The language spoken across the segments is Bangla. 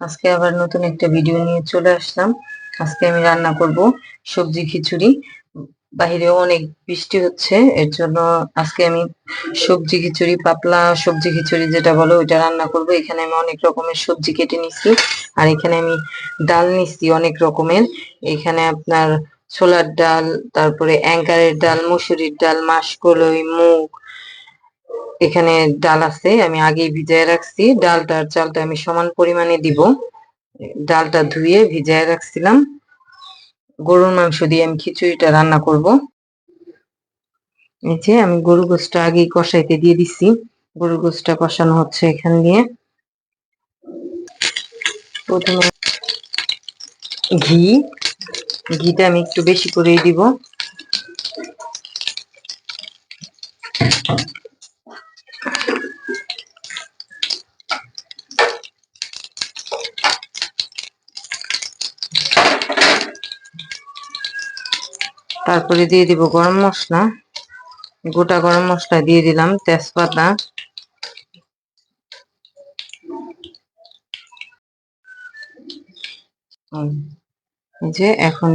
আজকে আবার নতুন একটা ভিডিও নিয়ে চলে আসলাম। আজকে আমি রান্না করব সবজি খিচুড়ি। বাহিরেও অনেক বৃষ্টি হচ্ছে, এর জন্য আজকে আমি সবজি খিচুড়ি পাতলা সবজি খিচুড়ি যেটা বলো ওইটা রান্না করব। এখানে আমি অনেক রকমের সবজি কেটে নিছি, আর এখানে আমি ডাল নিছি অনেক রকমের। এখানে আপনার ছোলার ডাল, তারপরে অ্যাঙ্কারের ডাল, মুসুরির ডাল, মাসকলই, মুগ এখানে ডাল আছে, আমি আগেই ভিজায় রাখছি। ডালটা আর চালটা আমি সমান পরিমাণে দিব। ডালটা ধুয়ে ভিজায় রাখছিলাম। গরুর মাংস দিয়ে আমি খিচুড়িটা রান্না করব। এই যে আমি গরু গোসটা আগেই কষাইতে দিয়ে দিছি। গরু গোসটা কষানো হচ্ছে এখান দিয়ে। প্রথমে ঘি, ঘিটা আমি একটু বেশি করেই দিব। তারপরে দিয়ে দিব গরম মশলা। গোটা গরম মশলা দিয়ে দিলাম, তেজপাতা। যে এখন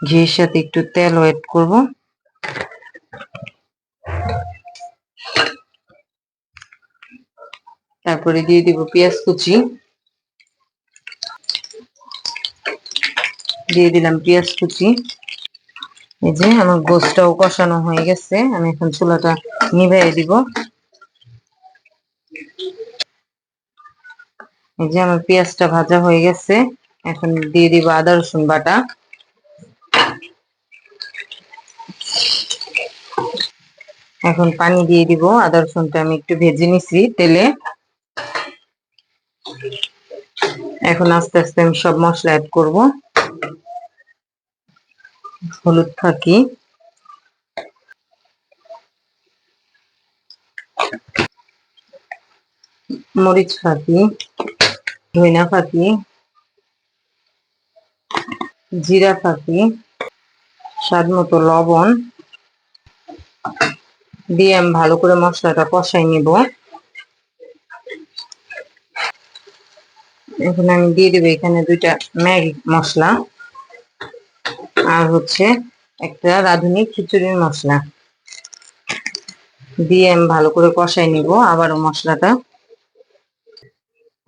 ঘিয়ের সাথে একটু তেল ওয়েট করব। তারপরে দিয়ে দিব পেঁয়াজ কুচি। দিয়ে দিলাম পেঁয়াজ কুচি। এই যে আমার গোসটাও কষানো হয়ে গেছে, আমি এখন চুলাটা নিভাই দিব। এই যে আমার পেঁয়াজটা ভাজা হয়ে গেছে, এখন দিয়ে দিব আদা, রসুন বাটা। এখন পানি দিয়ে দিব, আদা, রসুনটা আমি একটু ভেজে নিছি তেলে। এখন আস্তে আস্তে আমি সব মশলা অ্যাড করব। হলুদ ফাঁকি মরিচ ফাঁকি ধইনা ফাঁকি জিরা ফাঁকি স্বাদ মতো লবণ। দিয়ে আমি ভালো করে মশলাটা কষাই নিব। এখন আমি দিয়ে দেবো এখানে দুইটা ম্যাগি মশলা। আর হচ্ছে একটা রাঁধুনি খিচুড়ির মশলা। দিয়ে আমি ভালো করে কষাই নিব আবারও মশলাটা।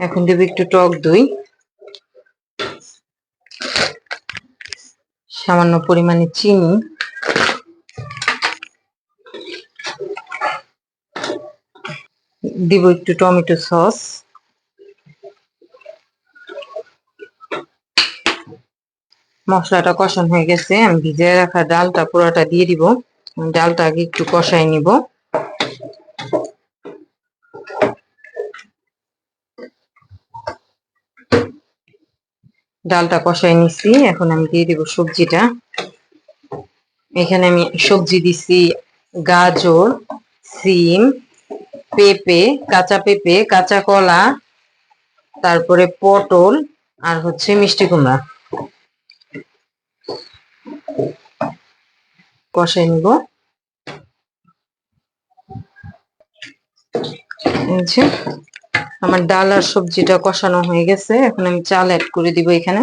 এখন দেবো একটু টক দই। সামান্য পরিমাণে চিনি। দিব একটু টমেটো সস। মশলাটা কষানো হয়ে গেছে, আমি ভিজিয়ে রাখা ডালটা পুরোটা দিয়ে দিব। ডালটা আগে একটু কষাই নিব। ডালটা কষাই নিছি, এখন আমি দিয়ে দিব সবজিটা। এখানে আমি সবজি দিছি, গাজর, সিম, পেঁপে, কাঁচা পেঁপে, কাঁচা কলা, তারপরে পটল, আর হচ্ছে মিষ্টি কুমড়া। কষাই নিব। আমার ডাল আর সবজিটা কষানো হয়ে গেছে। এখন আমি চাল অ্যাড করে দিব এখানে।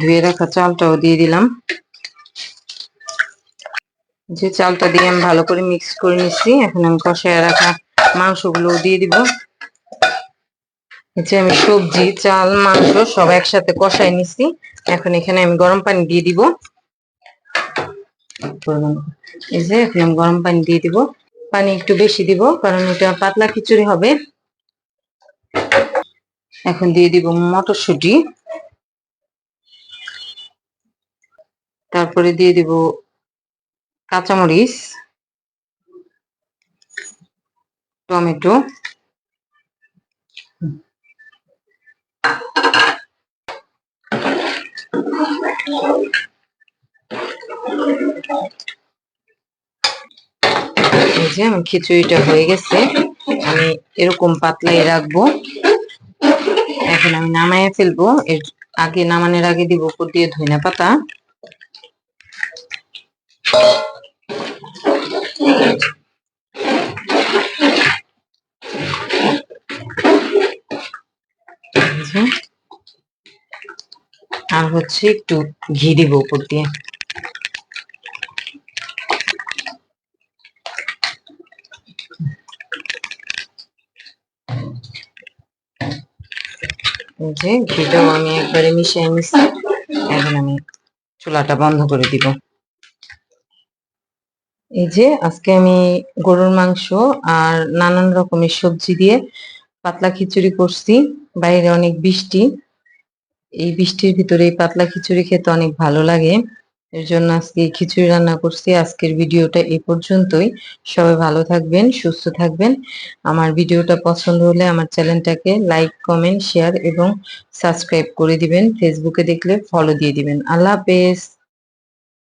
ধুয়ে রাখা চালটাও দিয়ে দিলাম। যে চালটা দিয়ে আমি ভালো করে মিক্স করে নিচ্ছি এখন আমি কষায় রাখা মাংসগুলো দিয়ে দিব। হচ্ছে আমি সবজি, চাল, মাংস সব একসাথে কষাই নিচ্ছি এখন এখানে আমি গরম পানি দিয়ে দিব। এই যে এখন আমি গরম পানি দিয়ে দিব। পানি একটু বেশি দিব, কারণ এটা পাতলা খিচুড়ি হবে। এখন দিয়ে দিব মটরশুঁটি। তারপরে দিয়ে দিব কাঁচামরিচ, টমেটো। এই খিচুড়িটা হয়ে গেছে, আমি এরকম পাতলাই রাখব। এখন আমি নামাইয়ে ফেলব। এর আগে নামানোর আগে দিব দিয়ে ধইনা পাতা এই যে। আর হচ্ছে একটু ঘি দিব উপর দিয়ে। যে ঘিটাও আমি একবারে মিশিয়ে নিচ্ছি। এখন আমি চুলাটা বন্ধ করে দিব। এই যে আজকে আমি গরুর মাংস আর নানান রকমের সবজি দিয়ে পাতলা খিচুড়ি করছি। বাইরে অনেক বৃষ্টি। এই বৃষ্টির ভিতরে এই পাতলা খিচুড়ি খেতে অনেক ভালো লাগে। এর জন্য আজকে খিচুড়ি রান্না করছি। আজকের ভিডিওটা এ পর্যন্তই। সবাই ভালো থাকবেন, সুস্থ থাকবেন। আমার ভিডিওটা পছন্দ হলে আমার চ্যানেলটাকে লাইক, কমেন্ট, শেয়ার এবং সাবস্ক্রাইব করে দিবেন। ফেসবুকে দেখলে ফলো দিয়ে দিবেন। আল্লাহ হাফেজ।